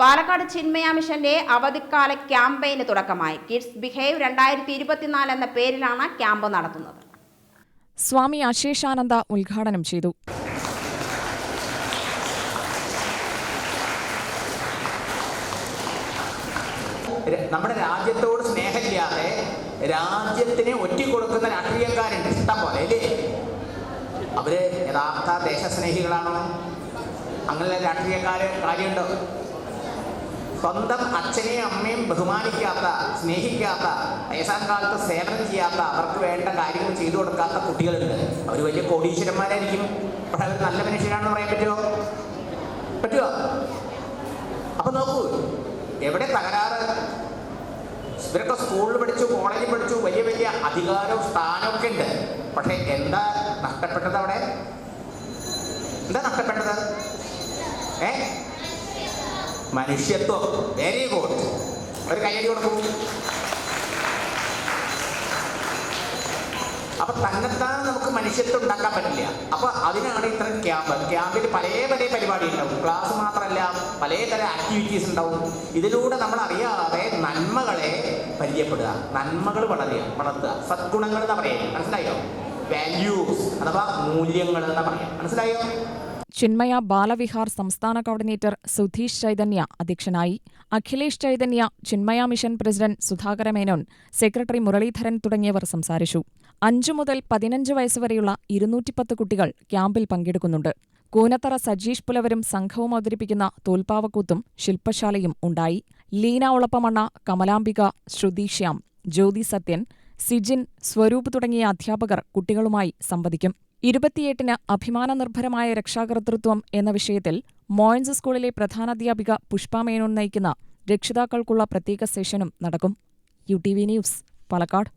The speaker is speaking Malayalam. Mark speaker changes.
Speaker 1: പാലക്കാട് ചിന്മയ മിഷന്റെ അവധിക്കാല ക്യാമ്പയിന് തുടക്കമായി. കിഡ്സ് ബിഹേവ് രണ്ടായിരത്തി ഇരുപത്തിനാല് എന്ന പേരിലാണ് ക്യാമ്പ് നടത്തുന്നത്.
Speaker 2: സ്വാമി അശേഷാനന്ദ ഉദ്ഘാടനം ചെയ്തു.
Speaker 3: നമ്മുടെ രാജ്യത്തോട് സ്നേഹമില്ലാതെ രാജ്യത്തിന് ഒറ്റിക്കൊടുക്കുന്ന രാഷ്ട്രീയക്കാരുണ്ട്. ഇഷ്ടം പോലെ അല്ലേ? അവർ യഥാർത്ഥ ദേശസ്നേഹികളാണോ? അങ്ങനെ രാഷ്ട്രീയക്കാര് കാര്യമുണ്ടോ സ്വന്തം അച്ഛനെയും അമ്മയും ബഹുമാനിക്കാത്ത സ്നേഹിക്കാത്ത വയസ്സാം കാലത്ത് സേവനം ചെയ്യാത്ത അവർക്ക് വേണ്ട കാര്യങ്ങൾ ചെയ്തു കൊടുക്കാത്ത കുട്ടികളുണ്ട്. അവർ വലിയ കോടീശ്വരന്മാരായിരിക്കും. പക്ഷെ അവർ നല്ല മനുഷ്യരാണെന്ന് പറയാൻ പറ്റുമോ? പറ്റുമോ? അപ്പൊ നോക്കൂ എവിടെ തകരാറ്? ഇവരൊക്കെ സ്കൂളിൽ പഠിച്ചു കോളേജിൽ പഠിച്ചു വലിയ വലിയ അധികാരവും സ്ഥാനമൊക്കെ ഉണ്ട്. പക്ഷെ എന്താ നഷ്ടപ്പെട്ടത് അവിടെ? എന്താ നഷ്ടപ്പെട്ടത്? ഏ? മനുഷ്യത്വം. വെരി ഗുഡ് ഒരു കയ്യടി കൊടുക്കും. അപ്പൊ തന്നെത്താൻ നമുക്ക് മനുഷ്യത്വം ഉണ്ടാക്കാൻ പറ്റില്ല. അപ്പൊ അതിനാണ് ഇത്തരം ക്യാമ്പ് ക്യാമ്പിൽ പല പല പരിപാടി ഉണ്ടാവും. ക്ലാസ് മാത്രമല്ല പലതരം ആക്ടിവിറ്റീസ് ഉണ്ടാവും. ഇതിലൂടെ നമ്മൾ അറിയാതെ നന്മകളെ പരിചയപ്പെടുക നന്മകൾ വളരുക വളർത്തുക. സദ്ഗുണങ്ങൾ എന്ന് പറയാം. മനസ്സിലായോ? വാല്യൂസ് അഥവാ മൂല്യങ്ങൾ എന്ന് പറയാം. മനസ്സിലായോ?
Speaker 2: ചിന്മയ ബാലവിഹാർ സംസ്ഥാന കോർഡിനേറ്റർ സുധീഷ് ചൈതന്യ അധ്യക്ഷനായി. Akhilesh Chaitanya Chinmaya mission president Sudhakara Menon secretary Muraleedharan തുടങ്ങിയവർ സംസാരിച്ചു. അഞ്ചു മുതൽ പതിനഞ്ച് വയസ്സുവരെയുള്ള ഇരുന്നൂറ്റിപ്പത്ത് കുട്ടികൾ ക്യാമ്പിൽ പങ്കെടുക്കുന്നുണ്ട്. കൂനത്തറ സജീഷ് പുലവരും സംഘവും അവതരിപ്പിക്കുന്ന തോൽപ്പാവക്കൂത്തും ശില്പശാലയും ഉണ്ടായി. ലീന ഒളപ്പമണ്ണ കമലാംബിക ശ്രുതിശ്യാം ജ്യോതി സത്യൻ സിജിൻ സ്വരൂപ് തുടങ്ങിയ അധ്യാപകർ കുട്ടികളുമായി സംവദിക്കും. ഇരുപത്തിയെട്ടിന് അഭിമാന നിർഭരമായ രക്ഷാകർതൃത്വം എന്ന വിഷയത്തിൽ മോയൻസ് സ്കൂളിലെ പ്രധാനാധ്യാപിക പുഷ്പ നയിക്കുന്ന രക്ഷിതാക്കൾക്കുള്ള പ്രത്യേക സെഷനും നടക്കും. U T V news Palakkad.